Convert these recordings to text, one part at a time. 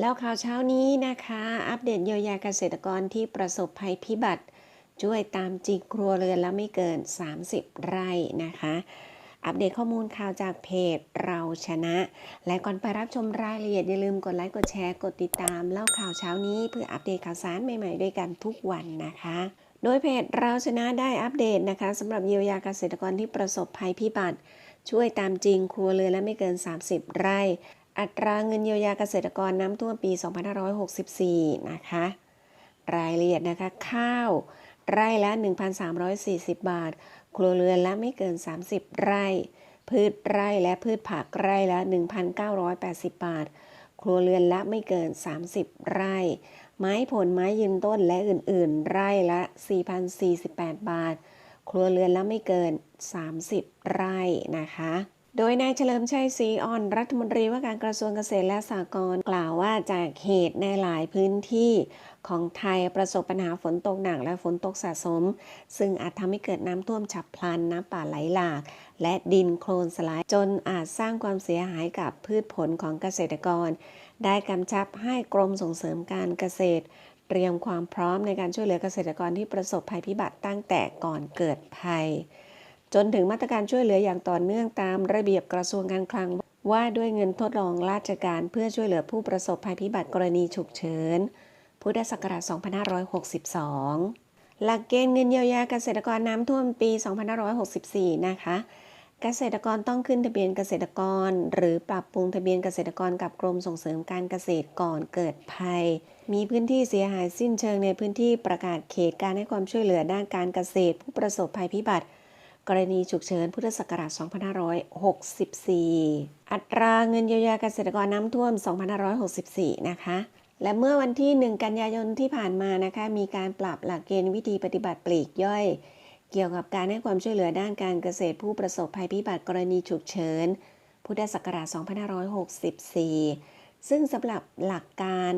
แล้วข่าวเช้านี้นะคะ อัปเดตเยียวยาเกษตรกรที่ประสบภัยพิบัติ ช่วยตามจิกครัวเรือนและไม่เกิน 30 ไร่นะคะ อัปเดตข้อมูลข่าวจากเพจเราชนะ และก่อนไปรับชมรายละเอียดอย่าลืมกดไลค์กดแชร์กดติดตาม เล่าข่าวเช้านี้เพื่ออัปเดตข่าวสารใหม่ๆด้วยกันทุกวันนะคะ โดยเพจเราชนะได้อัปเดตนะคะสำหรับเยียวยาเกษตรกรที่ประสบภัยพิบัติ ช่วยตามจริงครัวเรือนและไม่เกิน 30 ไร่ อัตราเงินเยียวยาเกษตรกรน้ำท่วมปี 2564 นะคะ รายละเอียดนะคะ ข้าว ไร่ละ 1,340 บาท ครัวเรือนละไม่เกิน 30 ไร่ พืชไร่และพืชผักไร่ละ 1,980 บาท ครัวเรือนละไม่เกิน 30 ไร่ ไม้ผลไม้ยืนต้นและอื่น ๆ ไร่ละ 4,048 บาท ครัวเรือนละไม่เกิน 30 ไร่นะคะ โดยนายเฉลิมชัยศรีอ่อนรัฐมนตรีว่าการกระทรวงเกษตรและสหกรณ์กล่าวว่าจากเหตุในหลายพื้นที่ของไทยประสบปัญหาฝนตกหนักและฝนตกสะสม ซึ่งอาจทำให้เกิดน้ำท่วมฉับพลันน้ำป่าไหลหลาก และดินโคลนสไลด์จนอาจสร้างความเสียหายกับพืชผลของเกษตรกร ได้กำชับให้กรมส่งเสริมการเกษตรเตรียมความพร้อมในการช่วยเหลือเกษตรกรที่ประสบภัยพิบัติตั้งแต่ก่อนเกิดภัย จนถึงมาตรการช่วยเหลืออย่างต่อเนื่องตามระเบียบกระทรวงการคลัง ว่าด้วยเงินทดลองราชการเพื่อช่วยเหลือผู้ประสบภัยพิบัติกรณีฉุกเฉิน พุทธศักราช 2562 หลักเกณฑ์เงินเยียวยาเกษตรกรน้ำท่วมปี 2564 นะคะ เกษตรกรต้องขึ้นทะเบียนเกษตรกร หรือปรับปรุงทะเบียนเกษตรกรกับกรมส่งเสริมการเกษตรก่อนเกิดภัย มีพื้นที่เสียหายสิ้นเชิงในพื้นที่ประกาศเขตการให้ความช่วยเหลือด้านการเกษตร ผู้ประสบภัยพิบัติ กรณีฉุกเฉินพุทธศักราช 2564 อัตราเงินเยียวยาเกษตรกรน้ำท่วม 2564 นะคะ และเมื่อวันที่ 1 กันยายนที่ผ่านมานะคะ มีการปรับหลักเกณฑ์วิธีปฏิบัติปลีกย่อย เกี่ยวกับการให้ความช่วยเหลือด้านการเกษตรผู้ประสบภัยพิบัติกรณีฉุกเฉิน พุทธศักราช 2564 ซึ่งสำหรับหลักการ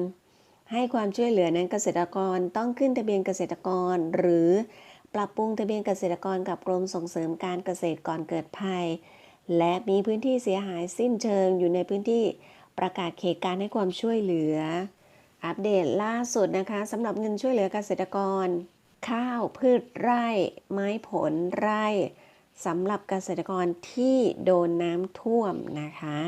ให้ความช่วยเหลือนั้นเกษตรกรต้องขึ้นทะเบียนเกษตรกรหรือ ปรับปรุงทะเบียนเกษตรกรกับกรมส่งเสริมการเกษตรก่อนเกิดภัย และมีพื้นที่เสียหายสิ้นเชิงอยู่ในพื้นที่ประกาศเขตการให้ความช่วยเหลือ อัปเดตล่าสุดนะคะสำหรับเงินช่วยเหลือเกษตรกร ข้าวพืชไร่ ไม้ผลไร่สำหรับเกษตรกรที่โดนน้ำท่วมนะคะ